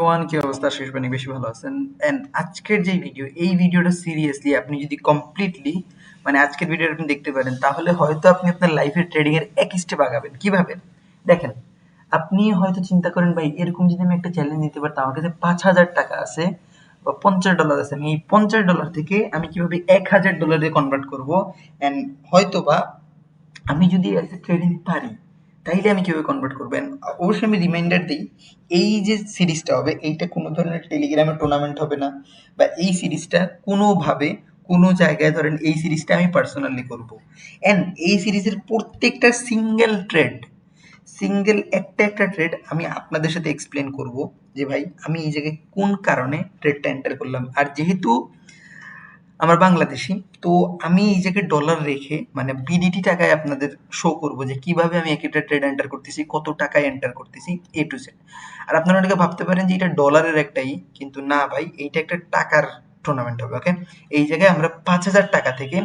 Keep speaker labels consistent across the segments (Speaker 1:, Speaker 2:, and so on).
Speaker 1: Everyone কি অবস্থা? শেষ বানি বেশি ভালো আছেন। এন্ড আজকের যে ভিডিও এই ভিডিওটা সিরিয়াসলি আপনি যদি কমপ্লিটলি মানে আজকের ভিডিওটা আপনি দেখতে পারেন, তাহলে হয়তো আপনি আপনার লাইফের ট্রেডিং এর এক স্টেপ আগাবেন। কীভাবে? দেখেন, আপনি হয়তো চিন্তা করেন, ভাই, এরকম যদি আমি একটা চ্যালেঞ্জ দিতে পারতাম আমার কাছে পাঁচ হাজার টাকা আছে বা পঞ্চাশ ডলার আছে। আমি এই পঞ্চাশ ডলার থেকে আমি কীভাবে এক হাজার ডলারে কনভার্ট করব? এন্ড হয়তো বা আমি যদি ট্রেডিং পারি তাইলে আমি কীভাবে কনভার্ট করব? And অবশ্যই আমি রিমাইন্ডার দিই, এই যে সিরিজটা হবে, এইটা কোনো ধরনের টেলিগ্রামের টুর্নামেন্ট হবে না। বা এই সিরিজটা কোনোভাবে, কোনো জায়গায় ধরেন এই সিরিজটা আমি পার্সোনালি করব। অ্যান্ড এই সিরিজের প্রত্যেকটা সিঙ্গেল ট্রেড সিঙ্গেল একটা একটা ট্রেড আমি আপনাদের সাথে এক্সপ্লেন করব যে ভাই, আমি এই জায়গায় কোন কারণে ট্রেডটা এন্টার করলাম। আর যেহেতু আমার বাংলাদেশি। তো আমি এই জায়গায় ডলার রেখে মানে বিডিটি টাকায় আপনাদের শো করব যে কীভাবে আমি এক একটা ট্রেড এন্টার করতেছি, কত টাকায় এন্টার করতেছি এ টু জেড আর আপনারা অনেকে ভাবতে পারেন যে এটা ডলারের একটাই, কিন্তু না ভাই, এইটা একটা টাকার টুর্নামেন্ট হবে ওকে এই জায়গায় আমরা পাঁচ হাজার টাকা থেকে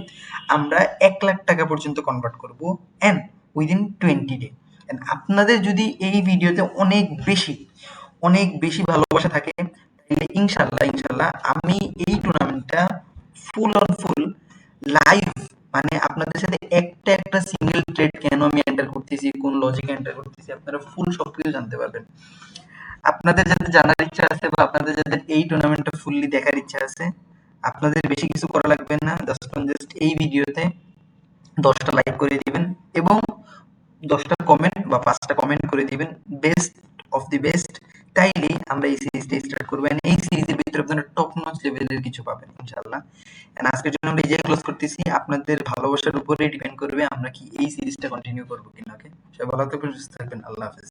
Speaker 1: আমরা এক লাখ টাকা পর্যন্ত কনভার্ট করব অ্যান্ড উইদিন টোয়েন্টি ডে আপনাদের যদি এই ভিডিওতে অনেক বেশি অনেক বেশি ভালোবাসা থাকে, তাহলে ইনশাল্লাহ ইনশাল্লাহ আমি এই টুর্নামেন্টটা ফুল অন ফুল লাইভ মানে আপনাদের সাথে একটা একটা সিঙ্গেল ট্রেড কেন আমি এন্টার করতেছি, কোন লজিকে এন্টার করতেছি, আপনারা ফুল সবকিছু জানতে পারবেন। আপনাদের যাদের জানার ইচ্ছা আছে বা আপনাদের যাদের এই টুর্নামেন্টটা ফুললি দেখার ইচ্ছা আছে, আপনাদের বেশি কিছু করা লাগবে না জাস্ট জাস্ট এই ভিডিওতে দশটা লাইক করে দিবেন এবং দশটা কমেন্ট বা পাঁচটা কমেন্ট করে দিবেন বেস্ট অফ দি বেস্ট তাইলেই আমরা এই সিরিজটা স্টার্ট করব। And এই সিরিজের ভিতরে আপনারা টপ নচ লেভেলের কিছু পাবেন ইনশাল্লাহ এন্ড আজকের জন্য আমরা এই ক্লোজ করতেছি, আপনাদের ভালোবাসার উপরে ডিপেন্ড করবে আমরা কি এই সিরিজটা কন্টিনিউ করব কিনা ওকে সবাই ভালো থাকবেন, সুস্থ থাকবেন, আল্লাহ হাফেজ।